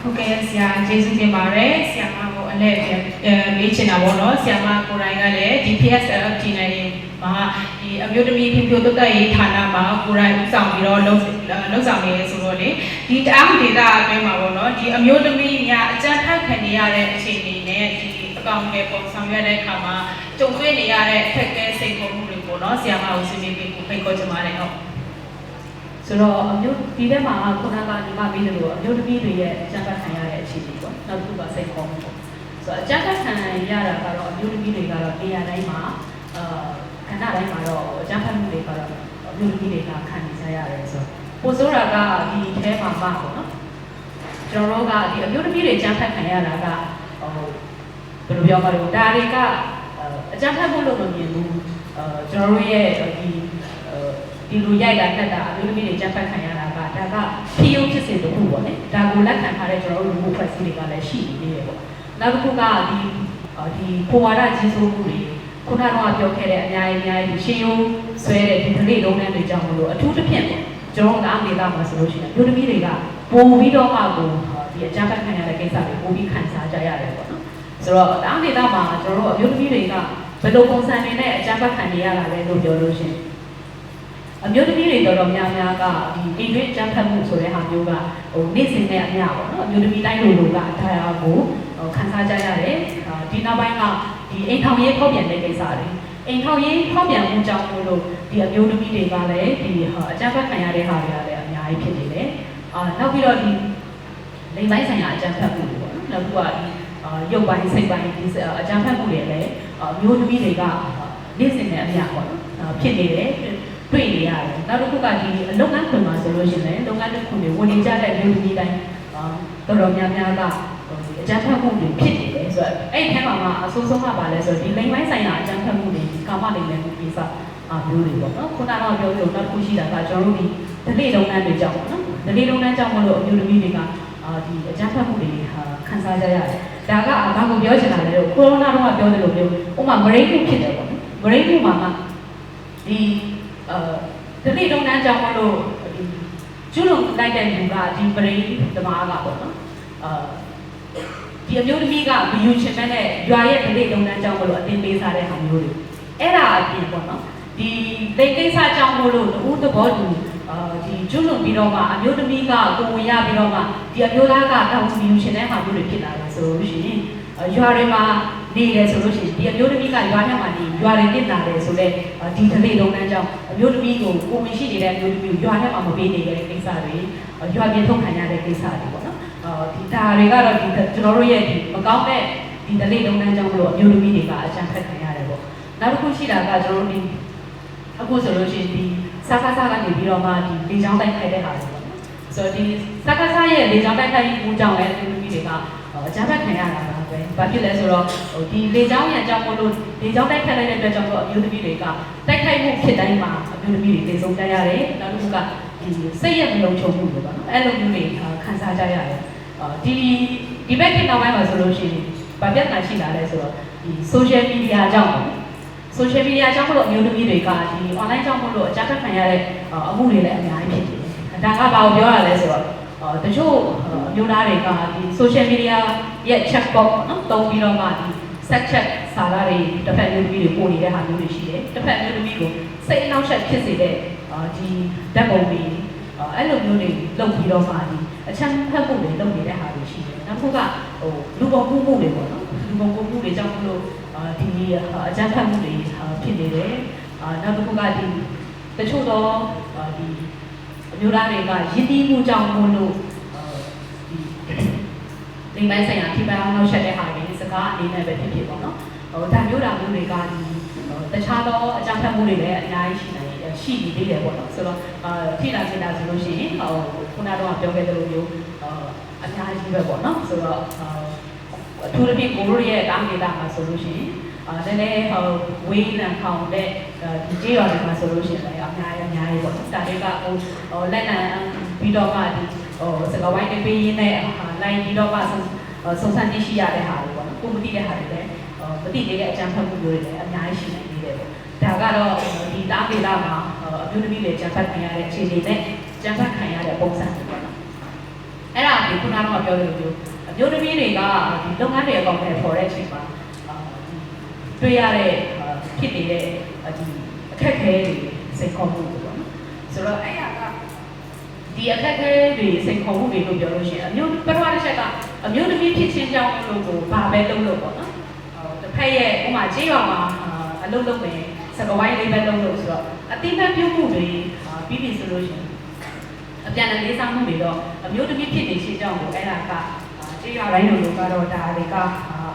ဟုတ်ကဲ့ဆရာကျေးဇူးတင်ပါတယ်ဆရာမကိုအလဲအဲမေးချင်တာပေါ့နော်ဆရာမကိုယ်တိုင်ကလည်းဒီ PSLFT နဲ့မှာဒီအမျိုးသမီးဖြိုးဖြိုးတက်တက်ရေးဌာနမှာကိုယ်တိုင်ဦးဆောင်ပြီးတော့လုပ်လုပ်ဆောင်နေရဆိုတော့လေဒီတအားဒေတာအတွင်းမှာပေါ့နော်ဒီအမျိုးသမီးများအကြမ်းဖက်ခံနေရတဲ့အခြေအနေနဲ့ဒီအကောင့်တွေပုံဆောင်ရွက်တဲ့အခါမှာကြုံတွေ့နေရတဲ့အခက်အခဲစိန်ခေါ်မှုတွေပေါ့နော်ဆရာမကိုဆွေးနွေးပေးဖို့ဖိတ်ခေါ်ချင်ပါတယ်ဟုတ် ဆိုတော့အမျိုးဒီထဲမှာခုနကညီမပြီးတယ်လို့အမျိုးသမီးတွေရဲ့အကြမ်းဖက်ခံရတဲ့အခြေအနေပေါ့နောက်တစ်ခုကစိတ်ခေါ်မှုပေါ့ဆိုတော့အကြမ်းဖက်ခံရတာကတော့အမျိုးသမီးတွေကတော့နေရာတိုင်းမှာအာခဏတိုင်းမှာတော့အကြမ်းဖက်မှုတွေကတော့အမျိုးသမီးတွေကခံနေကြရတယ်ဆိုတော့ပိုဆိုးတာကဒီထဲမှာပါပေါ့နော်ကျွန်တော်တို့ကဒီအမျိုးသမီးတွေအကြမ်းဖက်ခံရတာကဟိုဘယ်လိုပြောမလဲဒါတွေကအကြမ်းဖက်မှုလို့မမြင်ဘူးအဲကျွန်တော်တို့ရဲ့ဒီ ဒီလိုရိုက်တာတက်တာအမျိုးသမီးတွေကြက်ဖက်ခံရတာကဒါကဖြီးရုံဖြစ်စေတစ်ခုပေါ့လေဒါကိုလက်ခံထားတဲ့ကျွန်တော်တို့လူမှုဖွဲ့စည်းတွေကလည်းရှိနေသေးတယ်ပေါ့နောက်တစ်ခုကဒီဒီဖိုဝါဒကြီးစိုးမှုတွေခုနကတော့ပြောခဲ့တဲ့အများကြီးအများကြီးရှင်းရုံဆွဲတဲ့ဒီကလေးလုံးနှန်းတွေကြောင့်မလို့အထူးသဖြင့်ပေါ့ကျွန်တော်ကအမေသားမှာဆိုလို့ရှိရင်အမျိုးသမီးတွေကပိုပြီးတော့မှကိုဒီအကြမ်းဖက်ခံရတဲ့ကိစ္စတွေပိုပြီးခံစားကြရတယ်ပေါ့နော်ဆိုတော့အမေသားမှာကျွန်တော်တို့အမျိုးသမီးတွေကဘယ်လိုပုံစံတွေနဲ့အကြမ်းဖက်ခံနေရတာလဲလို့ပြောလို့ရှိရင် အမျိုးသမီးတွေတော်တော်များများကဒီအိမ်တွင်းကြမ်းဖက်မှုဆိုတဲ့ဟာမျိုးကဟိုနေ့စဉ်နဲ့အမျှပေါ့နော်အမျိုးသမီးတိုင်းလိုလိုကအထာအကိုခံစားကြရတယ်ဒီနောက်ပိုင်းကဒီအိမ်ထောင်ရေးဖောက်ပြန်တဲ့ကိစ္စတွေအိမ်ထောင်ရေးဖောက်ပြန်မှုကြောင့်မို့လို့ဒီအမျိုးသမီးတွေကလည်းဒီအကြမ်းဖက်ခံရတဲ့ဟာတွေကလည်းအများကြီးဖြစ်နေတယ်အာနောက်ပြီးတော့ဒီလိမ်ပိုင်းဆိုင်ရာအကြမ်းဖက်မှုတွေပေါ့နော်နောက်ပြီးတော့ဒီရုပ်ပိုင်းစိတ်ပိုင်းဒီအကြမ်းဖက်မှုတွေလည်းအမျိုးသမီးတွေကနေ့စဉ်နဲ့အမျှပေါ့နော်ဖြစ်နေတယ် တွေ့နေရတယ်နောက်တစ်ခုကဒီအလုပ်ငန်းခွင်မှာဆိုလို့ရှိရင်လုပ်ငန်းတစ်ခုတွေဝင်နေကြတဲ့လူကြီးတိုင်းတော်တော်များများကအကြမ်းဖက်မှုတွေဖြစ်နေတယ်ဆိုတော့အဲ့ဒီထဲမှာမှအဆိုးဆုံးကပါလဲဆိုတော့ဒီလိမ်ပိုင်းဆိုင်ရာအကြမ်းဖက်မှုတွေဒီကာမလိမ်လည်မှုကိစ္စအမျိုးတွေပေါ့နော်ခုနကတော့ပြောလို့နောက်တစ်ခုရှိတာကကျွန်တော်တို့ဒီဒလိလုပ်ငန်းတွေကြောင့်ပေါ့နော်ဒလိလုပ်ငန်းကြောင့်မလို့အမျိုးသမီးတွေကအာဒီအကြမ်းဖက်မှုတွေဟာခံစားကြရတယ်ဒါကဘာကိုပြောချင်တာလဲကိုရိုနာတော့ပြောတယ်လို့ပြောဥပမာမရိတ်မှုဖြစ်တယ်ပေါ့နော်မရိတ်မှုမှာမှဒီ အဲဒီလုပ်ငန်းကြောင့်မလို့ဒီကျွလုံလိုက်တဲ့လူကဒီပရိသမားကပေါ့နော်အာဒီအမျိုးသမီးကမယူချင်မဲ့နဲ့ရွာရဲ့ဒလိလုပ်ငန်းကြောင့်မလို့အတင်းပေးစားတဲ့ဟာမျိုးတွေအဲ့ဒါအပြင်ပေါ့နော်ဒီလိတ်ကိစ္စကြောင့်မလို့တူသဘောတူအာဒီကျွလုံပြီးတော့မှအမျိုးသမီးကကိုဝင်ရပြီးတော့မှဒီအမျိုးသားကတောင်းယူချင်တဲ့ဟာမျိုးတွေဖြစ်လာတာဆိုလို့ရှိရင်ရွာတွေမှာ နေတယ်ဆိုလို့ရှိရင်ဒီအမျိုးသမီးကရွာထဲမှာနေရွာတွေနေလာတယ်ဆိုတော့ဒီဒလိလုပ်ငန်းကြောင့်အမျိုးသမီးကိုကိုဝင်ရှိနေတဲ့အမျိုးသမီးကိုရွာထဲမှာမပေးနေတဲ့ကိစ္စတွေရွာပြင်ထုတ်ခံရတဲ့ကိစ္စတွေပေါ့နော်အော်ဒီဒါတွေကတော့ဒီကျွန်တော်တို့ရဲ့ဒီမကောင်းတဲ့ဒီဒလိလုပ်ငန်းကြောင့်မလို့အမျိုးသမီးတွေကအကြံဖက်ခံရတယ်ပေါ့နောက်တစ်ခုရှိတာကကျွန်တော်တို့ဒီအခုဆိုလို့ရှိရင်ဒီစကားစားကနေပြီးတော့မှဒီလေချောင်းတိုက်ခိုက်တဲ့ဟာတွေပေါ့နော်ဆိုတော့ဒီစကားစားရဲ့လေချောင်းတိုက်ခိုက်မှုကြောင့်လည်းအမျိုးသမီးတွေက အကြံဖက်ခံရတာပါပဲ။ဘာဖြစ်လဲဆိုတော့ဟိုဒီလေချောင်းရံကြောင့်မလို့လေချောင်းတိုက်ခိုက်လိုက်တဲ့အတွက်ကြောင့်တော့အမျိုးသမီးတွေကတိုက်ခိုက်မှုဖြစ်တိုင်းမှာအမျိုးသမီးတွေတေဆုံးကြရတယ်။နောက်တစ်ခုကဒီစိတ်ရမလုံခြုံမှုတွေပေါ့နော်။အဲ့လိုမျိုးတွေခံစားကြရတယ်။အော်ဒီဒီဘက်ခေတ်နောက်ပိုင်းမှာဆိုလို့ရှိရင်ဗာပြဿနာရှိလာလဲဆိုတော့ဒီ social media ကြောင့်ပေါ့နော် social media ကြောင့်မလို့အမျိုးသမီးတွေကဒီ online ကြောင့်မလို့အကြမ်းဖက်ခံရတဲ့အမှုတွေလည်းအများကြီးဖြစ်တယ်။ဒါကဘာကိုပြောရလဲဆိုတော့ တချို့အမျိုးသားတွေကဒီ social media ရဲ့ chat box ပေါ့နော်တုံးပြီးတော့မှဒီ sex chat စာသားတွေတစ်ဖက်မျိုးသမီးတွေပို့နေတဲ့ဟာမျိုးတွေရှိတယ်တစ်ဖက်မျိုးသမီးကိုစိတ်အနှောက်အယှက်ဖြစ်စေတဲ့ဒီဓာတ်ပုံတွေအဲ့လိုမျိုးတွေလုပ်ပြီးတော့မှဒီအချမ်းဖက်မှုတွေလုပ်နေတဲ့ဟာတွေရှိတယ်နောက်တစ်ခုကဟိုလူပေါ်မှုမှုတွေပေါ့နော်လူပေါ်မှုမှုတွေကြောင့်မလို့ဒီအချမ်းဖက်မှုတွေဖြစ်နေတယ်နောက်တစ်ခုကဒီတချို့တော့ဒီအ မျိုးသားတွေကယဉ်တီးမှုကြောင့်မလို့ဒီလိမ်ပိုင်းဆိုင်ရာထိပန်းအောင်နောက်ဆက်တဲ့ဟာတွေစကားအနေနဲ့ပဲဖြစ်ဖြစ်ပေါ့နော်ဟိုဒါမျိုးတာမျိုးတွေကဒီတခြားသောအကြမ်းဖက်မှုတွေလည်းအများကြီးရှိနေတယ်ရှိနေသေးတယ်ပေါ့နော်ဆိုတော့အာထိလာဖြစ်တာဆိုလို့ရှိရင်ဟိုခုနကတော့ပြောခဲ့သလိုမျိုးအများကြီးပဲပေါ့နော်ဆိုတော့အထူးသဖြင့်ကိုရိုရဲ့တားနေတာမှာဆိုလို့ရှိရင် အာနည်းနည်းဟိုဝေးလံခေါင်တဲ့ဒီကြေးရွာတွေမှာဆိုလို့ရှိရင်လည်းအများကြီးအများကြီးပေါ့နော်ဒါတွေကဟိုလက်နံပြီးတော့မှဒီဟိုစကားဝိုင်းတွေပေးရင်းနဲ့လိုင်းပြီးတော့မှစုံစမ်းသိရှိရတဲ့ဟာတွေပေါ့နော်ကိုမသိတဲ့ဟာတွေလည်းမသိသေးတဲ့အကြမ်းဖက်မှုတွေလည်းအများကြီးရှိနေသေးတယ်ပေါ့ဒါကတော့ဒီတားဒေတာမှာအမျိုးသမီးတွေကြမ်းဖက်ခံရတဲ့အခြေအနေနဲ့ကြမ်းဖက်ခံရတဲ့ပုံစံတွေပေါ့နော်အဲ့ဒါဒီခုနကပြောသလိုမျိုးအမျိုးသမီးတွေကဒီလုပ်ငန်းတွေအကောင့်တွေပေါ်တဲ့အချိန်မှာအာဒီ တွေ့ရတဲ့အာဖြစ်နေတဲ့ဒီအခက်အခဲတွေစိတ်ခေါ်မှုတွေပေါ့နော်ဆိုတော့အဲ့ရကဒီအခက်အခဲတွေစိတ်ခေါ်မှုတွေလို့ပြောလို့ရှိရင်အမျိုးပထမတစ်ချက်ကအမျိုးသမီးဖြစ်ချင်းကြောင်းလို့ကိုဘာပဲလုပ်လို့ပေါ့နော်ဟိုတစ်ဖက်ရဲ့ဥပမာခြေရွာမှာအာအလုပ်လုပ်မယ်စကဝိုင်းလေးပဲလုပ်လို့ဆိုတော့အတိအမှန်ပြုမှုတွေအာပြီးပြီဆိုလို့ရှိရင်အပြန်အလှန်လေးစားမှုတွေတော့အမျိုးသမီးဖြစ်နေရှိကြောင်းကိုအဲ့ဒါကအာကြေးရွာတိုင်းလိုလိုကတော့ဒါတွေကအာ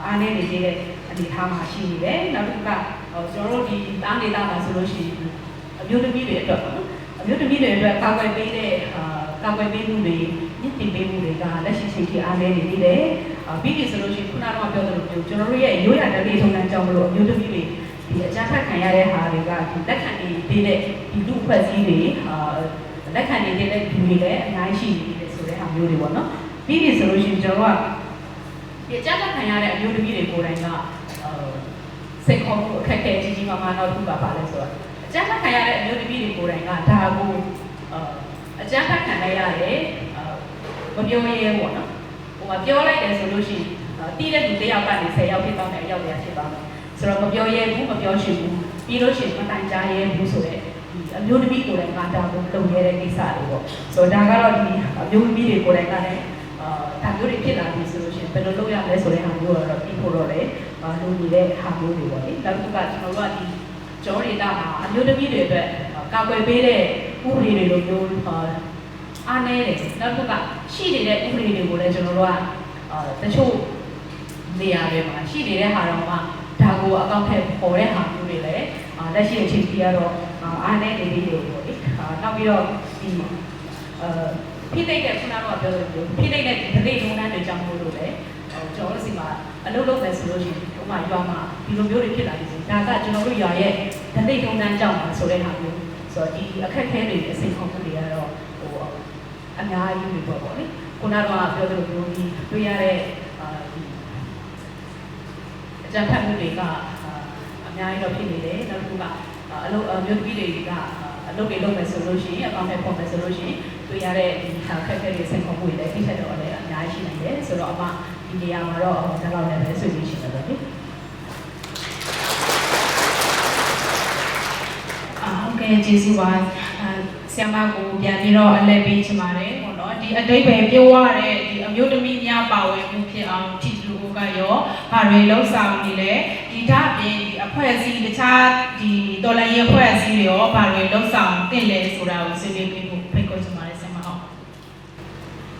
အားနေနေတဲ့ အနေအထားမှာရှိနေတယ်နောက်တစ်ခုကဟိုကျွန်တော်တို့ဒီတားနေတာမှာဆိုလို့ရှိရင်အမျိုးသမီးတွေအတွက်ပေါ့နော်အမျိုးသမီးတွေအတွက်ကာကွယ်ပေးတဲ့အာကာကွယ်ပေးမှုတွေညှစ်တင်ပေးမှုတွေကလက်ရှိချိန်ထိအားနေနေသေးတယ်အာပြီးပြီဆိုလို့ရှိရင်ခုနကပြောသလိုမျိုးကျွန်တော်တို့ရဲ့ရိုးရာဓာတ်တွေထုံးတမ်းကြောင်းမလို့အမျိုးသမီးတွေဒီအကြမ်းဖက်ခံရတဲ့ဟာတွေကဒီလက်ခံနေသေးတဲ့ဒီလူအဖွဲ့အစည်းတွေအာလက်ခံနေတဲ့လူတွေလည်းအများကြီးရှိနေတယ်ဆိုတဲ့ဟာမျိုးတွေပေါ့နော်ပြီးပြီဆိုလို့ရှိရင်ကျွန်တော်ကဒီအကြမ်းဖက်ခံရတဲ့အမျိုးသမီးတွေကိုယ်တိုင်ကအဲ စိတ်ခေါ်မှုအခက်အခဲကြီးကြီးမားမားတော့ခုပါပါလဲဆိုတော့အကြမ်းဖက်ခံရတဲ့အမျိုးသမီးတွေကိုယ်တိုင်ကဒါကိုအဲအကြမ်းဖက်ခံရရတယ်အဲမပြောရဲပေါ့နော်ဟိုမှာပြောလိုက်တယ်ဆိုလို့ရှိရင်တီးတဲ့လူတစ်ယောက်ကနေ10ယောက်ဖြစ်သွားမယ်အယောက်များဖြစ်သွားမယ်ဆိုတော့မပြောရဲဘူးမပြောရှိဘူးပြီးလို့ရှိရင်မတိုင်ကြားရဲဘူးဆိုတဲ့ဒီအမျိုးသမီးကိုယ်တိုင်ကဒါကိုလုပ်ရတဲ့ကိစ္စတွေပေါ့ဆိုတော့ဒါကတော့ဒီအမျိုးသမီးတွေကိုယ်တိုင်ကလည်းအာဒါမျိုးတွေဖြစ်လာပြီဆိုလို့ရှိရင်ဘယ်လိုလုပ်ရမလဲဆိုတဲ့ဟာမျိုးကတော့ပြီးဖို့တော့လေ အာလုပ်နေတဲ့ဟာမျိုးတွေပေါ့လေနောက်တစ်ခုကကျွန်တော်တို့ကဒီကျောင်းဒေတာမှာအမျိုးသမီးတွေအတွက်ကာကွယ်ပေးတဲ့ဥပဒေတွေလိုမျိုးအာအားနည်းတယ်နောက်တစ်ခုကရှိနေတဲ့ဥပဒေတွေကိုလည်းကျွန်တော်တို့ကအာတချို့နေရာတွေမှာရှိနေတဲ့ဟာတော့မှဒါကိုအကောင့်ထဲပေါ်တဲ့ဟာမျိုးတွေလည်းအာလက်ရှိအချိန်ကြီးကတော့အားနဲ့နေလေးတွေပေါ့လေအာနောက်ပြီးတော့ဒီအဲဖိသိတဲ့ခုနကတော့ပြောလို့ဖိသိတဲ့ဒီဒလိလုံးတန်းတွေကြောင့်မို့လို့လေဟိုကျွန်တော်တို့စီမှာအလုပ်လုပ်မယ်ဆိုလို့ရှိရင် ဥပမာရွာမှာဒီလိုမျိုးတွေဖြစ်လာပြီဆိုဒါကကျွန်တော်တို့ရွာရဲ့ဒလိလုံးတန်းကြောင့်ပါဆိုတဲ့ဟာမျိုးဆိုတော့ဒီအခက်အခဲတွေအစိမ်ခေါ်မှုတွေကတော့ဟိုအများကြီးတွေပေါ့ပေါ့လေခုနကတော့ပြောသလိုမျိုးဒီတွေ့ရတဲ့အာဒီအကြမ်းဖက်မှုတွေကအာအများကြီးတော့ဖြစ်နေတယ်နောက်တစ်ခုကအလုပ်အမျိုးသမီးတွေကအလုပ်တွေလုပ်မယ်ဆိုလို့ရှိရင်အကောင့်ထဲပေါ်မယ်ဆိုလို့ရှိရင်တွေ့ရတဲ့ဒီခက်ခဲတွေဆင်ခေါ်မှုတွေလည်းသိချက်တော့လည်းအများကြီးရှိနေတယ်ဆိုတော့အမဒီနေရာမှာတော့ဒါလောက်လည်းပဲဆွေးနွေးရှိတယ်ပေါ့လေ အာဟုတ်ကဲ့ကျေးဇူးပါအာဆရာမကိုပြန်ပြီးတော့အလဲပေးချင်ပါတယ်ပေါ့နော်ဒီအတိတ်ပဲပြောရတဲ့ဒီအမျိုးသမီးများပါဝင်မှုဖြစ်အောင်ဒီလူကရောဘာတွေလှုပ်ဆောင်နေလဲဒီဓာတ်ပြင်ဒီအဖွဲ့အစည်းတခြားဒီတော်လိုင်းရဲ့အဖွဲ့အစည်းတွေရောဘာတွေလှုပ်ဆောင်တင်လဲဆိုတာကိုဆွေးနွေးပေးဖို့ဖိတ်ခေါ်ချင်ပါတယ်ဆရာမဟုတ်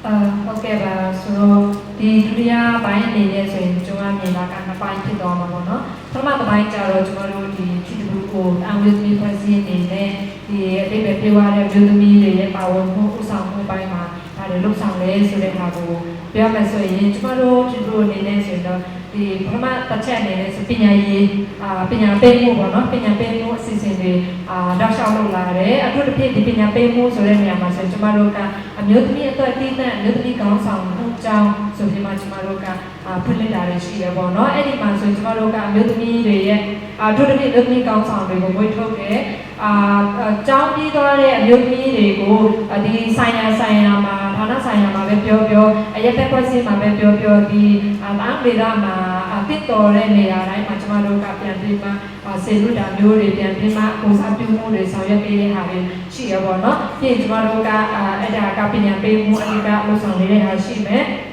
အာဟုတ်ကဲ့ပါဆိုတော့ဒီဒုတိယပိုင်းအနေနဲ့ဆိုရင်ကျွန်တော်မြင်တာကနှစ်ပိုင်းဖြစ်သွားမှာပေါ့နော်ပထမတစ်ပိုင်းကျတော့ကျွန်တော်တို့ဒီ TW ကိုအဝိသမီးဖွဲ့စည်းအနေနဲ့ဒီအတိတ်ပဲပြောရတဲ့မျိုးသမီးတွေရဲ့ပါဝင်မှုဥဆောင်မှုပိုင်းမှာဒါတွေလှုပ်ဆောင်လဲဆိုတဲ့ဟာကိုပြောမယ်ဆိုရင်ကျွန်တော်တို့ TW အနေနဲ့ဆိုရင်တော့ဒီပထမတစ်ချက်အနေနဲ့ဆိုပညာရေးအာပညာပေးမှုပေါ့နော်ပညာပေးမှုအစီအစဉ်တွေအာတောက်လျှောက်လုပ်လာတယ်အထူးသဖြင့်ဒီပညာပေးမှုဆိုတဲ့နေရာမှာဆိုကျွန်တော်တို့ကအမျိုးသမီးအတွက်တည်တဲ့အမျိုးသမီးကောင်းဆောင်မှုကြောင်း ဆိုပြီးမှကျွန်တော်တို့ကအာဖွင့်လှစ်တာတွေရှိတယ်ပေါ့နော်အဲ့ဒီမှာဆိုကျွန်တော်တို့ကအမျိုးသမီးတွေရဲ့အာအထူးသဖြင့်အမျိုးသမီးကောင်းဆောင်တွေကိုဝေထုတ်တယ်အာကြောင်းပြီးသွားတဲ့အမျိုးသမီးတွေကိုဒီဆိုင်ရာဆိုင်ရာမှာဌာနဆိုင်ရာမှာပဲပြောပြောအရက်သက်ခွက်စီမှာပဲပြောပြောဒီအာအင်္ဂလိပ်မှာတစ်တော်တဲ့နေရာတိုင်းမှာကျွန်တော်တို့ကပြန်ပြီးမှဆေလူတာမျိုးတွေပြန်ပြီးမှပုံစံပြုမှုတွေဆောင်ရွက်ပေးတဲ့ဟာတွေရှိရပါတော့။ပြင်ကျွန်တော်တို့ကအဲ့ဒါကပညာပေးမှုအဓိကလုပ်ဆောင်နေတဲ့ဟာရှိမယ်။အာ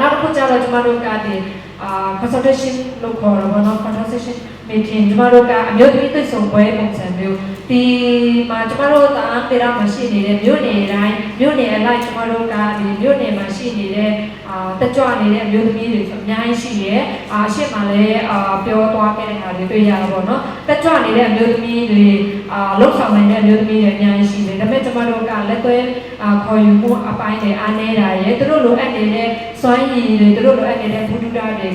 နောက်တစ်ခုကျတော့ကျွန်တော်တို့ကဒီအာ consultation လုပ်ခေါ်တော့ဘောနော် consultation meeting ကျွန်တော်တို့ကအမျိုးသမီးသိဆုံပွဲပုံစံမျိုးဒီမှာကျွန်တော်တို့ကတေရာမှာရှိနေတဲ့မြို့နယ်တိုင်းမြို့နယ်အလိုက်ကျွန်တော်တို့ကဒီမြို့နယ်မှာရှိနေတဲ့အာတက်ကြွနေတဲ့အမျိုးသမီးတွေဆိုအများကြီးရှိရဲအာရှေ့မှာလည်းအာပြောသွားခဲ့တဲ့ဟာတွေတွေ့ရတာပေါ့နော်တက်ကြွနေတဲ့အမျိုးသမီးတွေအာလှုပ်ဆောင်နိုင်တဲ့အမျိုးသမီးတွေအများကြီးရှိတယ်ဒါပေမဲ့ကျွန်တော်တို့ကလက်သွဲအာ ခေါ်ယူမှုအပိုင်းတွေအားနေတာရဲ့သူတို့လိုအပ်နေတဲ့စွမ်းရည်တွေသူတို့လိုအပ်နေတဲ့ဘုဒ္ဓတာတွေ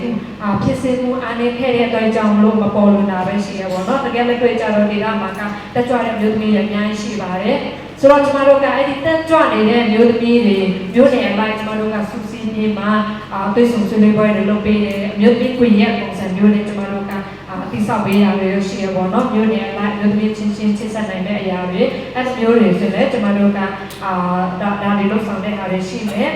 အာဖြစ်စေမှုအားနေခဲ့တဲ့အတွက်ကြောင့်မလို့မပေါ်လို့တာပဲရှိရပါတော့တကယ်လက်တွေ့ကြတော့ဒီကမှာကတက်ကြွတဲ့မျိုးသမီးတွေအများကြီးရှိပါတယ်ဆိုတော့ကျမတို့ကအဲ့ဒီတက်ကြွနေတဲ့မျိုးသမီးတွေမျိုးနယ်အလိုက်ကျမတို့ကစူးစီးနေမှာအာတွေ့ဆုံဆွေးနွေးပွဲတွေလုပ်ပေးတယ်မျိုးသမီးကွေရဲ့ပုံစံမျိုးနဲ့ကျမ တို့ကအာတိဆောက်ပေးတာတွေရှိရပါတော့မျိုးနယ်အလိုက်မျိုးသမီးချင်းချင်းချစ်ဆက်နိုင်တဲ့အရာတွေအဲ့ဒီမျိုးတွေဆိုလည်းကျမတို့ကအာဒါဒါတွေလုပ်ဆောင်တဲ့အားတွေရှိမယ်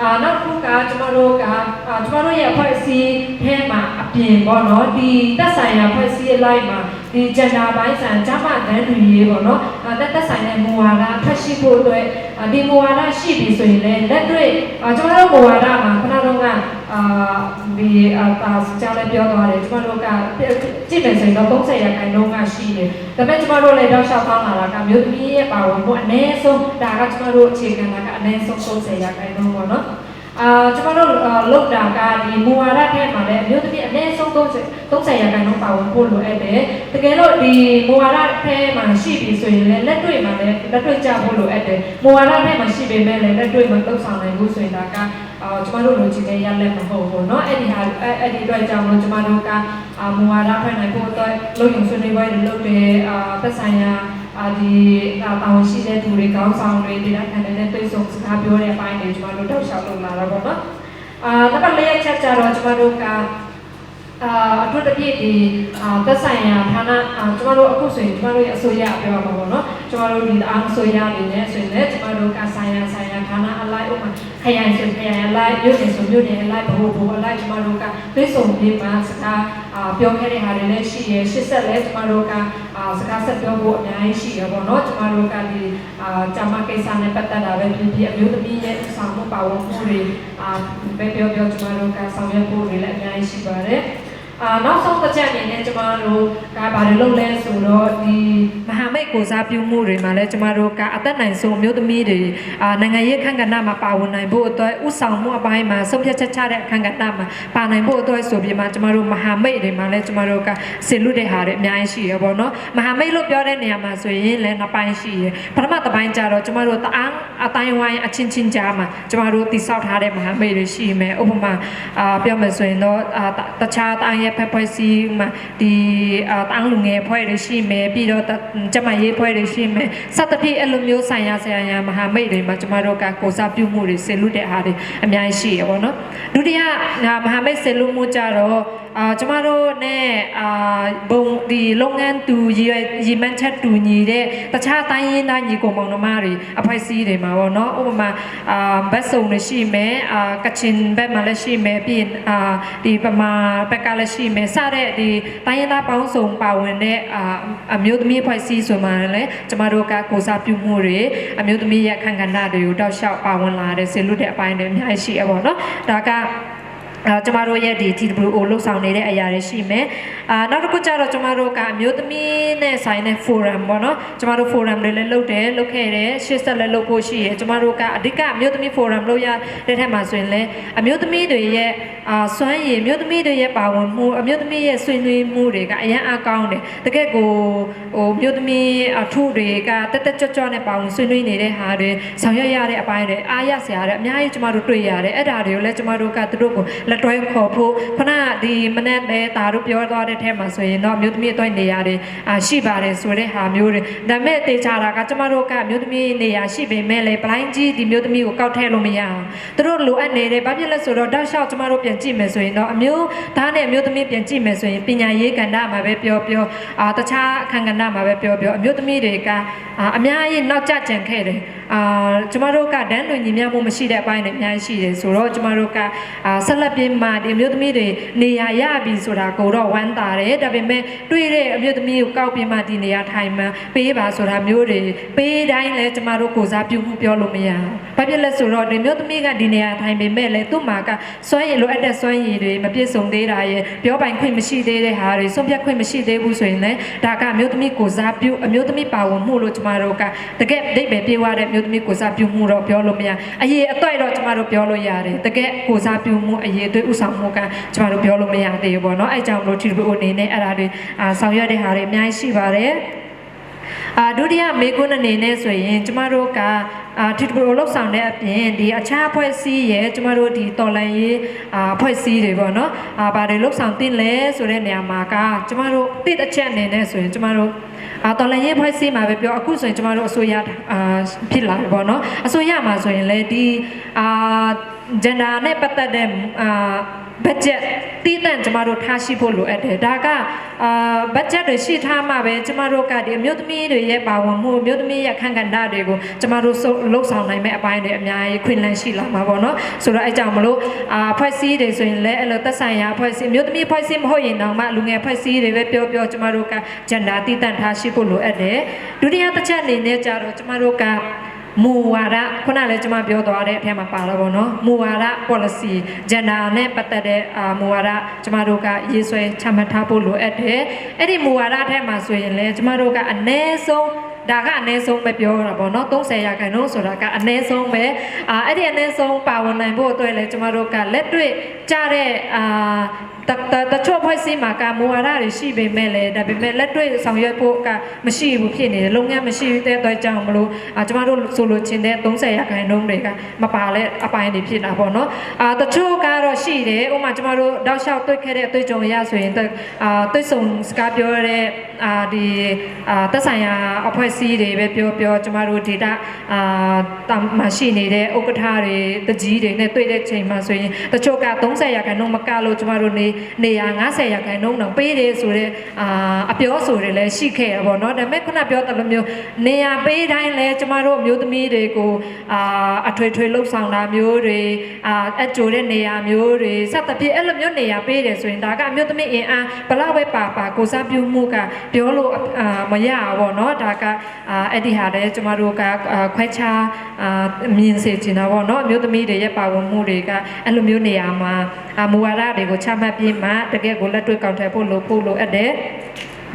အာနောက်တစ်ခုကကျမတို့ကအာကျမတို့ရဲ့အဖွဲ့အစည်းထဲမှာအပြင်ပေါ့နော်ဒီတက်ဆိုင်ရာအဖွဲ့အစည်းအလိုက်မှာ ဒီဂျန်ဒါပိုင်းဆိုင်ဂျမတန်းတူရေးပေါ့နော်အာတက်တက်ဆိုင်တဲ့မူဝါဒဖတ်ရှိဖို့အတွက်အာဒီမူဝါဒရှိပြီဆိုရင်လည်းလက်တွေ့အာကျမတို့မူဝါဒမှာခဏတော့ကအာဒီအာတာကြောင်းလည်းပြောသွားတယ်ကျမတို့ကကြည့်မယ်ဆိုရင်တော့30ရာခိုင်နှုန်းကရှိတယ်ဒါပေမဲ့ကျမတို့လည်းတော့ရှောက်ပေါင်းလာတာကမြို့သမီးရဲ့ပါဝင်မှုအနည်းဆုံးဒါကကျမတို့အခြေခံတာကအနည်းဆုံး30ရာခိုင်နှုန်းပေါ့နော် အာကျွန်တော်တို့လောက်တာကဒီမူဝါဒထဲမှာလည်းအမျိုးသမီးအနည်းဆုံး30 30ရာခိုင်နှုန်းပါဝင်ဖို့လိုအပ်တယ်။တကယ်လို့ဒီမူဝါဒထဲမှာရှိပြီဆိုရင်လည်းလက်တွေ့မှာလည်းလက်တွေ့ကြဖို့လိုအပ်တယ်။မူဝါဒထဲမှာရှိပေမဲ့လည်းလက်တွေ့မှာသုံးဆောင်နိုင်ဖို့ဆိုရင်ဒါကအာကျွန်တော်တို့လိုချင်တဲ့ရလက်မဟုတ်ဘူးเนาะအဲ့ဒီဟာအဲ့ဒီအတွက်ကြောင့်မလို့ကျွန်တော်တို့ကအာမူဝါဒဖွဲ့နိုင်ဖို့အတွက်လုံယုံဆွေးနွေးပွဲတွေလုပ်တယ်အာသက်ဆိုင်ရာ အာဒီတာဝန်ရှိတဲ့သူတွေကောင်းဆောင်တွေဒေသခံတွေနဲ့တွေ့ဆုံစကားပြောတဲ့အပိုင်းတွေကျွန်တော်တို့တောက်လျှောက်လုပ်လာတာပေါ့နော်အာနောက်တစ်လေးချက်ကြတော့ကျွန်တော်တို့ကအာအထွတ်တပြည့်ဒီအာသက်ဆိုင်ရာဌာနအာကျွန်တော်တို့အခုဆိုရင်ကျွန်တော်တို့ရဲ့အစိုးရပြောပါမှာပေါ့နော်ကျွန်တော်တို့ဒီအားအစိုးရအနေနဲ့ဆိုရင်လည်းကျွန်တော်တို့ကဆိုင်ရာဆိုင်ရာဌာနအလိုက်ဥပမာ ခရိုင်ဆိုခရိုင်အလိုက်မြို့နယ်ဆိုမြို့နယ်အလိုက်ဘဟုဘဟုအလိုက်ကျွန်တော်တို့ကတွေ့ဆုံပြီးမှစကားအာပြောခဲ့တဲ့ဟာတွေလည်းရှိရရှစ်ဆက်လည်းကျွန်တော်တို့ကအာစကားဆက်ပြောဖို့အများကြီးရှိရပေါ့နော်ကျွန်တော်တို့ကဒီအာဂျမကိစ္စနဲ့ပတ်သက်တာပဲဖြစ်ဖြစ်အမျိုးသမီးရဲ့ဆောင်မှုပါဝင်မှုတွေအာပဲပြောပြောကျွန်တော်တို့ကဆောင်ရွက်ဖို့တွေလည်းအများကြီးရှိပါတယ် အာနောက်ဆုံးတစ်ချက်အနေနဲ့ကျမတို့ကဘာတွေလုပ်လဲဆိုတော့ဒီမဟာမိတ်ကိုစားပြုမှုတွေမှာလည်းကျမတို့ကအသက်နိုင်ဆုံးအမျိုးသမီးတွေအာနိုင်ငံရေးခန့်ကဏ္ဍမှာပါဝင်နိုင်ဖို့အတွက်ဥဆောင်မှုအပိုင်းမှာဆုံးဖြတ်ချက်ချတဲ့အခန့်ကဏ္ဍမှာပါနိုင်ဖို့အတွက်ဆိုပြီးမှကျမတို့မဟာမိတ်တွေမှာလည်းကျမတို့ကဆင်လူတဲ့ဟာတွေအများကြီးရှိရပါတော့မဟာမိတ်လို့ပြောတဲ့နေရာမှာဆိုရင်လည်းနှစ်ပိုင်းရှိရပထမတစ်ပိုင်းကျတော့ကျမတို့တအားအတိုင်းဝိုင်းအချင်းချင်းကြားမှာကျမတို့တိဆောက်ထားတဲ့မဟာမိတ်တွေရှိမယ်ဥပမာအာပြောမယ်ဆိုရင်တော့အာတခြားတိုင်းရဲ့ဖက်ဖွဲ့စည်းမှာဒီအာတန်းလူငယ်ဖွဲ့တွေရှိမယ်ပြီးတော့ကျမရေးဖွဲ့တွေရှိမယ်စသဖြင့်အဲ့လိုမျိုးဆိုင်ရာဆိုင်ရာမဟာမိတ်တွေမှာကျမတို့ကကိုစားပြုမှုတွေဆင်လူတဲ့အားတွေအများကြီးရှိရပါတော့ဒုတိယမဟာမိတ်ဆင်လူမှုကြတော့ အာကျမတို့နဲ့အာဘုံဒီလုပ်ငန်းတူရည်ရည်မှန်းချက်တူညီတဲ့တခြားတိုင်းရင်းသားညီကိုမောင်နှမတွေအဖွဲ့အစည်းတွေမှာပေါ့နော်ဥပမာအာဘတ်စုံတွေရှိမယ်အာကချင်ဘက်မှာလည်းရှိမယ်ပြီးရင်အာဒီပမာဘက်ကလည်းရှိမယ်စတဲ့ဒီတိုင်းရင်းသားပေါင်းစုံပါဝင်တဲ့အာအမျိုးသမီးအဖွဲ့အစည်းဆိုမှလည်းကျမတို့ကကိုစားပြုမှုတွေအမျိုးသမီးရဲ့အခန့်ကဏ္ဍတွေကိုတောက်လျှောက်ပါဝင်လာတဲ့ဆေလူတဲ့အပိုင်းတွေအများကြီးရှိရပါတော့ဒါက အာကျမတို့ရဲ့ဒီ TWO လှုပ်ဆောင်နေတဲ့အရာတွေရှိမယ်။အာနောက်တစ်ခုကျတော့ကျမတို့ကအမျိုးသမီးနဲ့ဆိုင်တဲ့ forum ပေါ့နော်။ကျမတို့ forum တွေလည်းလုပ်တယ်လုပ်ခဲ့တယ်ရှေ့ဆက်လည်းလုပ်ဖို့ရှိရယ်။ကျမတို့ကအဓိကအမျိုးသမီး forum လုပ်ရတဲ့ထက်မှာဆိုရင်လည်းအမျိုးသမီးတွေရဲ့အာစွမ်းရည်အမျိုးသမီးတွေရဲ့ပါဝင်မှုအမျိုးသမီးရဲ့ဆွေးနွေးမှုတွေကအရင်အကောင်းတယ်။တကယ်ကိုဟိုအမျိုးသမီးအထုတွေကတက်တက်ကြွကြွနဲ့ပါဝင်ဆွေးနွေးနေတဲ့ဟာတွေဆောင်ရွက်ရတဲ့အပိုင်းတွေအားရစရာတွေအများကြီးကျမတို့တွေ့ရတယ်။အဲ့ဒါတွေကိုလည်းကျမတို့ကသူတို့ကိုလက်တွဲခေါ်ဖို့ခဏဒီမနေ့လဲဒါတို့ပြောသွားတဲ့ထဲမှာဆိုရင်တော့အမျိုးသမီးအသွင်နေရာတွေအာရှိပါတယ်ဆိုတဲ့ဟာမျိုးတွေဒါမဲ့တေချာတာကကျမတို့ကအမျိုးသမီးနေရာရှိပေမဲ့လည်းဘလိုင်းကြီးဒီမျိုးသမီးကိုကောက်ထည့်လို့မရအောင်သူတို့လိုအပ်နေတယ်ဘာဖြစ်လဲဆိုတော့တောက်လျှောက်ကျမတို့ပြန်ကြည့်မယ်ဆိုရင်တော့အမျိုးသားနဲ့အမျိုးသမီးပြန်ကြည့်မယ်ဆိုရင်ပညာရေးကဏ္ဍမှာပဲပြောပြောအာတခြားအခန်းကဏ္ဍမှာပဲပြောပြောအမျိုးသမီးတွေကအာအများကြီးနောက်ကျကြံခဲ့တယ်အာကျမတို့ကဒန်းလူညီမျှမှုမရှိတဲ့အပိုင်းတွေအများကြီးရှိတယ်ဆိုတော့ကျမတို့ကအာဆက်လက်ပြီးမှဒီအမျိုးသမီးတွေနေရာရပြီဆိုတာကိုတော့ဝမ်းသာတယ်ဒါပေမဲ့တွေ့တဲ့အမျိုးသမီးကိုကောက်ပြီးမှဒီနေရာထိုင်မှပေးပါဆိုတာမျိုးတွေပေးတိုင်းလဲကျမတို့ကိုစားပြုမှုပြောလို့မရဘူးဘာဖြစ်လဲဆိုတော့ဒီမျိုးသမီးကဒီနေရာထိုင်ပေမဲ့လဲသူ့မှာကစွမ်းရည်လိုအပ်တဲ့စွမ်းရည်တွေမပြည့်စုံသေးတာရဲ့ပြောပိုင်ခွင့်မရှိသေးတဲ့ဟာတွေဆုံးဖြတ်ခွင့်မရှိသေးဘူးဆိုရင်လဲဒါကအမျိုးသမီးကိုစားပြုအမျိုးသမီးပါဝင်မှုလို့ကျမတို့ကတကယ်ဒိတ်ပဲပြေးသွားတဲ့အမျိုးသမီးကိုစားပြုမှုတော့ပြောလို့မရအရေးအတော့တော့ကျမတို့ပြောလို့ရတယ်တကယ်ကိုစားပြုမှုအရေးအတွက်ဥဆောင်မှုကကျမတို့ပြောလို့မရသေးဘူးပေါ့နော်အဲကြောင့်မလို့ TWO အနေနဲ့အဲ့ဒါတွေအာဆောင်ရွက်တဲ့ဟာတွေအများကြီးရှိပါတယ်အာဒုတိယမေကွန်းအနေနဲ့ဆိုရင်ကျမတို့ကအာထီတူလောက်ဆောင်တဲ့အပြင်ဒီအခြားအဖွဲ့အစည်းရဲ့ကျမတို့ဒီတော်လန်ရေးအာအဖွဲ့အစည်းတွေပေါ့နော်အာဘာတွေလောက်ဆောင်တင်လဲဆိုတဲ့နေရာမှာကကျမတို့တိတစ်ချက်အနေနဲ့ဆိုရင်ကျမတို့ အာတော်လန်ရေးဖွဲ့စည်းမှာပဲပြောအခုဆိုရင်ကျမတို့အစိုးရအာဖြစ်လာပြီပေါ့နော်အစိုးရမှာဆိုရင်လေဒီအာဂျန်ဒါနဲ့ပတ်သက်တဲ့အာ ဘဘတ်ဂျက်တည်တံ့ကျမတို့ထားရှိဖို့လိုအပ်တယ်ဒါကအာဘတ်ဂျက်တွေရှိထားမှပဲကျမတို့ကဒီအမျိုးသမီးတွေရဲ့ပါဝင်မှုအမျိုးသမီးရဲ့အခန့်ကဏ္ဍတွေကိုကျမတို့စုလှုပ်ဆောင်နိုင်မဲ့အပိုင်းတွေအများကြီးခွင့်လန်းရှိလာမှာပေါ့နော်ဆိုတော့အဲကြောင့်မလို့အာဖွဲ့စည်းတွေဆိုရင်လည်းအဲ့လိုသက်ဆိုင်ရာဖွဲ့စည်းအမျိုးသမီးဖွဲ့စည်းမဟုတ်ရင်တော့မှလူငယ်ဖွဲ့စည်းတွေပဲပြောပြောကျမတို့ကဂျန်ဒါတည်တံ့ထားရှိဖို့လိုအပ်တယ်ဒုတိယတစ်ချက်အနေနဲ့ကြတော့ကျမတို့က မူဝါဒခုနလည်းကျွန်မပြောသွားတဲ့အထက်မှာပါတော့ဗောနော်မူဝါဒ policy gender နဲ့ပတ်သက်တဲ့အာမူဝါဒကျမတို့ကရေးဆွဲချမှတ်ထားဖို့လိုအပ်တယ်အဲ့ဒီမူဝါဒအထက်မှာဆိုရင်လည်းကျမတို့ကအ ਨੇ ဆုံး ဒါကအနည်းဆုံးပဲပြောတာပေါ့နော်30ရာခိုင်နှုန်းဆိုတာကအနည်းဆုံးပဲအာအဲ့ဒီအနည်းဆုံးပါဝင်နိုင်ဖို့အတွက်လည်းကျမတို့ကလက်တွေ့ကြတဲ့အာတတချို့ဖွဲ့စည်းမှာကမူဝါဒတွေရှိပေမဲ့လည်းဒါပေမဲ့လက်တွေ့ဆောင်ရွက်ဖို့ကမရှိဘူးဖြစ်နေတယ်လုပ်ငန်းမရှိတဲ့အတွက်ကြောင့်မလို့အာကျမတို့ဆိုလိုချင်တဲ့30ရာခိုင်နှုန်းတွေကမပါလဲအပိုင်းတွေဖြစ်တာပေါ့နော်အာတချို့ကတော့ရှိတယ်ဥပမာကျမတို့တောက်လျှောက်တွေ့ခဲ့တဲ့အတွေ့အကြုံအရဆိုရင်အာတွေ့ဆုံစကားပြောရတဲ့အာဒီအာသက်ဆိုင်ရာအဖွဲ့အစည်းတွေပဲပြောပြောကျမတို့ data အာတာမရှိနေတဲ့ဥက္ကဋ္ဌတွေတကြီးတွေနဲ့တွေ့တဲ့ချိန်မှာဆိုရင်တချို့က30ရာခိုင်နှုန်းမကလို့ကျမတို့နေနေရာ90ရာခိုင်နှုန်းတော့ပေးတယ်ဆိုတော့အာအပြောဆိုတွေလည်းရှိခဲ့ရပါတော့ဒါပေမဲ့ခုနပြောတဲ့လိုမျိုးနေရာပေးတိုင်းလဲကျမတို့အမျိုးသမီးတွေကိုအာအထွေထွေလှုပ်ဆောင်တာမျိုးတွေအာအကျိုးတဲ့နေရာမျိုးတွေစသဖြင့်အဲ့လိုမျိုးနေရာပေးတယ်ဆိုရင်ဒါကအမျိုးသမီးအင်အားဘလောက်ပဲပါပါကိုစားပြုမှုကပြောလို့အာမရဘူးပေါ့နော်ဒါကအာအဲ့ဒီဟာလည်းကျမတို့ကအာခွဲခြားအာမြင်စေချင်တာပေါ့နော်အမျိုးသမီးတွေရဲ့ပါဝင်မှုတွေကအဲ့လိုမျိုးနေရာမှာအာမူဝါဒတွေကိုချမှတ်ပြီးမှတကယ်ကိုလက်တွေ့ကောက်ထည့်ဖို့လိုဖို့လိုအပ်တယ်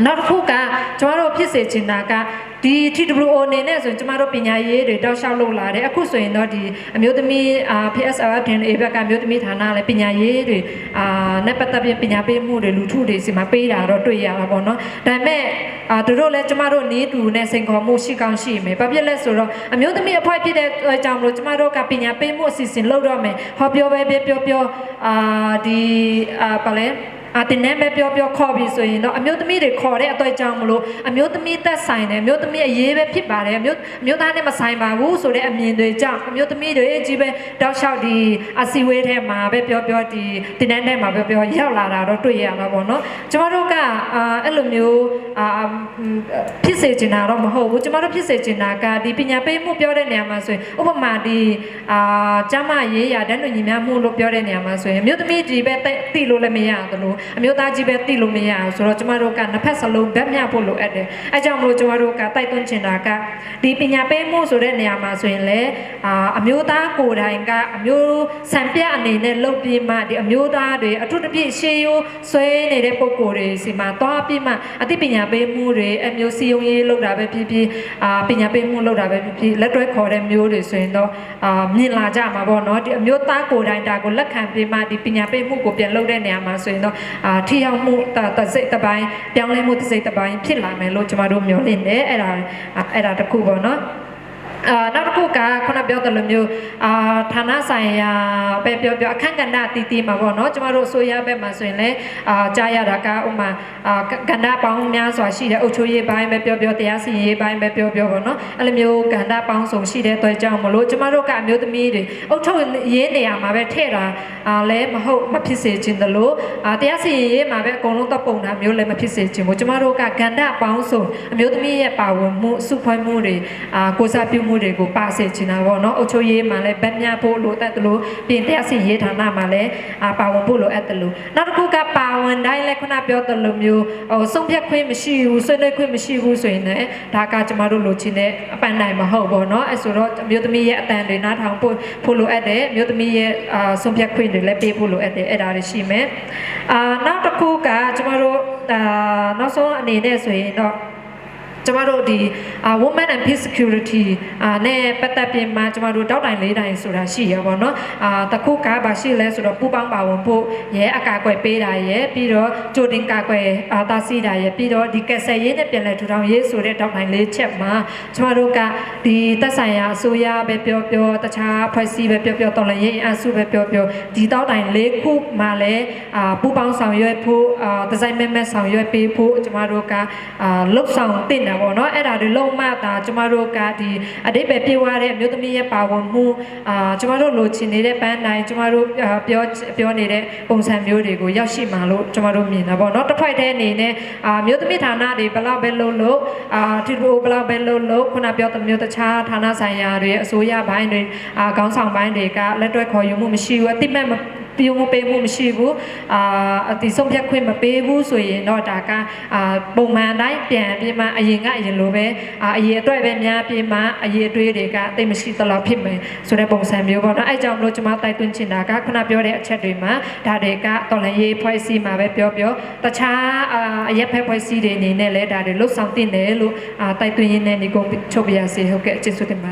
နောက်တစ်ခုကကျမတို့ဖြစ်စေချင်တာကဒီ TWO အနေနဲ့ဆိုရင်ကျမတို့ပညာရေးတွေတောက်လျှောက်လုပ်လာတယ်အခုဆိုရင်တော့ဒီအမျိုးသမီးအာ PSR တင် A ဘက်ကအမျိုးသမီးဌာနလည်းပညာရေးတွေအာနဲ့ပတ်သက်ပြီးပညာပေးမှုတွေလူထုတွေစီမှာပေးတာတော့တွေ့ရတာပေါ့နော်ဒါပေမဲ့အာသူတို့လည်းကျမတို့နေတူနဲ့စိန်ခေါ်မှုရှိကောင်းရှိမယ်ဘာဖြစ်လဲဆိုတော့အမျိုးသမီးအဖွဲ့ဖြစ်တဲ့အတွက်ကြောင့်မလို့ကျမတို့ကပညာပေးမှုအစီအစဉ်လုပ်တော့မယ်ဟောပြောပဲပြောပြောပြောအာဒီအာပါလဲ အတင်နဲ့ပဲပြောပြောခေါ်ပြီးဆိုရင်တော့အမျိုးသမီးတွေခေါ်တဲ့အတွေ့အကြောင်းမလို့အမျိုးသမီးသက်ဆိုင်တယ်အမျိုးသမီးအရေးပဲဖြစ်ပါတယ်အမျိုးအမျိုးသားနဲ့မဆိုင်ပါဘူးဆိုတဲ့အမြင်တွေကြောင့်အမျိုးသမီးတွေကြီးပဲတောက်လျှောက်ဒီအစီဝေးထဲမှာပဲပြောပြောဒီတင်တဲ့ထဲမှာပဲပြောရောက်လာတာတော့တွေ့ရမှာပေါ့နော်ကျမတို့ကအာအဲ့လိုမျိုးအာဖြစ်စေချင်တာတော့မဟုတ်ဘူးကျမတို့ဖြစ်စေချင်တာကဒီပညာပေးမှုပြောတဲ့နေရာမှာဆိုရင်ဥပမာဒီအာကျမရေးရတဲ့လူညီများမှုလို့ပြောတဲ့နေရာမှာဆိုရင်အမျိုးသမီးဒီပဲတိလို့လည်းမရသလိုအမျိုးသားကြီးပဲတိလို့မရဘူးဆိုတော့ကျမတို့ကနှစ်ဖက်စလုံးဗက်မျှဖို့လိုအပ်တယ်အဲကြောင့်မလို့ကျမတို့ကတိုက်တွန်းချင်တာကဒီပညာပေးမှုဆိုတဲ့နေရာမှာဆိုရင်လည်းအာအမျိုးသားကိုယ်တိုင်ကအမျိုးစံပြအနေနဲ့လုပ်ပြီးမှဒီအမျိုးသားတွေအထူးသဖြင့်ရှေးရိုးဆွဲနေတဲ့ပုံကိုယ်တွေစီမှာသွားပြီးမှအသိပညာပေးမှုတွေအမျိုးစီယုံရေးလုပ်တာပဲဖြစ်ဖြစ်အာပညာပေးမှုလုပ်တာပဲဖြစ်ဖြစ်လက်တွဲခေါ်တဲ့မျိုးတွေဆိုရင်တော့အာမြင်လာကြမှာပေါ့နော်ဒီအမျိုးသားကိုယ်တိုင်ဒါကိုလက်ခံပြီးမှဒီပညာပေးမှုကိုပြန်လုပ်တဲ့နေရာမှာဆိုရင်တော့အာထိရောက်မှုတတစိတ်တစ်ပိုင်းပြောင်းလဲမှုတစ်စိတ်တစ်ပိုင်းဖြစ်လာမယ်လို့ကျွန်တော်တို့မျှော်လင့်တယ်အဲ့ဒါအဲ့ဒါတစ်ခုပေါ့နော် အာနောက်တစ်ခုကခုနပြောတဲ့လိုမျိုးအာဌာနဆိုင်ရာပဲပြောပြောအခန့်ကဏ္ဍတည်တည်မှာပေါ့နော်ကျမတို့အစိုးရဘက်မှာဆိုရင်လည်းအာကြားရတာကဥမာအာကဏ္ဍပေါင်းများစွာရှိတဲ့အုပ်ချုပ်ရေးပိုင်းပဲပြောပြောတရားစီရင်ရေးပိုင်းပဲပြောပြောပေါ့နော်အဲ့လိုမျိုးကဏ္ဍပေါင်းစုံရှိတဲ့အတွက်ကြောင့်မလို့ကျမတို့ကအမျိုးသမီးတွေအုပ်ချုပ်ရေးနေရာမှာပဲထည့်တာအာလည်းမဟုတ်မဖြစ်စေချင်တယ်လို့အာတရားစီရင်ရေးမှာပဲအကုန်လုံးတော့ပုံတာမျိုးလည်းမဖြစ်စေချင်ဘူးကျမတို့ကကဏ္ဍပေါင်းစုံအမျိုးသမီးရဲ့ပါဝင်မှုစုဖွဲ့မှုတွေအာကိုစားပြုမှုတွေကိုပါစေချင်တာပေါ့နော်အုပ်ချုပ်ရေးမှာလည်းဗတ်မြဖို့လိုတတ်တယ်လို့ပြင်တရားစီရင်ရေးဌာနမှာလည်းအာပါဝင်ဖို့လိုအပ်တယ်လို့နောက်တစ်ခုကပါဝင်တိုင်းလည်းခုနပြောတဲ့လိုမျိုးဟိုဆုံးဖြတ်ခွင့်မရှိဘူးဆွေးနွေးခွင့်မရှိဘူးဆိုရင်လည်းဒါကကျမတို့လိုချင်တဲ့အပန်းနိုင်မဟုတ်ပေါ့နော်အဲဆိုတော့အမျိုးသမီးရဲ့အတန်တွေနားထောင်ဖို့ဖို့လိုအပ်တယ်အမျိုးသမီးရဲ့အာဆုံးဖြတ်ခွင့်တွေလည်းပေးဖို့လိုအပ်တယ်အဲ့ဒါတွေရှိမယ်အာနောက်တစ်ခုကကျမတို့အာနောက်ဆုံးအနေနဲ့ဆိုရင်တော့ ကျမတို့ဒီအာ women and peace security အာနဲ့ပတ်သက်ပြီးမှကျမတို့တောက်တိုင်လေးတိုင်ဆိုတာရှိရပါတော့အာတခုကပါရှိလဲဆိုတော့ပူပေါင်းပါဝင်ဖို့ရဲအကာအကွယ်ပေးတာရဲပြီးတော့ကြိုတင်ကာကွယ်အာတာစီတာရဲပြီးတော့ဒီကက်ဆယ်ရေးနဲ့ပြန်လဲထူထောင်ရေးဆိုတဲ့တောက်တိုင်လေးချက်မှာကျမတို့ကဒီသက်ဆိုင်ရာအစိုးရပဲပြောပြောတခြားဖွဲ့စည်းပဲပြောပြောတော်လည်းရေးအစုပဲပြောပြောဒီတောက်တိုင်လေးခုမှလည်းအာပူပေါင်းဆောင်ရွက်ဖို့အာဒီဇိုင်းမဲမဲဆောင်ရွက်ပေးဖို့ကျမတို့ကအာလှုပ်ဆောင်တင်တယ်တာပေါ့နော်အဲ့ဒါတွေလုံးမတာကျမတို့ကဒီအတိတ်ပဲပြေဝတဲ့အမျိုးသမီးရဲ့ပါဝင်မှုအာကျမတို့လိုချင်နေတဲ့ပန်းတိုင်းကျမတို့အာပြောပြောနေတဲ့ပုံစံမျိုးတွေကိုရောက်ရှိမှာလို့ကျမတို့မြင်တာပေါ့နော်တစ်ဖိုက်တည်းအနေနဲ့အာမျိုးသမီးဌာနတွေဘယ်လောက်ပဲလို့လို့အာဒီလိုဘယ်လောက်ပဲလို့လို့ခုနပြောတဲ့မျိုးတခြားဌာနဆိုင်ရာတွေအစိုးရဘိုင်းတွေအာခေါင်းဆောင်ဘိုင်းတွေကလက်တွဲခေါ်ယူမှုမရှိဘူးအတိမတ်မပြုံးမပေးမှုမရှိဘူးအာအတိဆုံးဖြတ်ခွင့်မပေးဘူးဆိုရင်တော့ဒါကအာပုံမှန်တိုင်းပြန်ပြီးမှအရင်ကအရင်လိုပဲအာအရင်အတွက်ပဲများပြီးမှအရင်အတွေးတွေကတိတ်မရှိသလောက်ဖြစ်မယ်ဆိုတဲ့ပုံစံမျိုးပေါ့နော်အဲကြောင့်မလို့ကျွန်မတိုက်တွန်းချင်တာကခုနပြောတဲ့အချက်တွေမှာဒါတွေကတော်လန်ရေးဖွဲ့စည်းမှာပဲပြောပြောတခြားအာအရက်ဖက်ဖွဲ့စည်းတွေအနေနဲ့လည်းဒါတွေလှုပ်ဆောင်တင်တယ်လို့အာတိုက်တွန်းရင်းနဲ့ဒီကုန်းချုပ်ပြရစေဟုတ်ကဲ့ကျေးဇူးတင်ပါ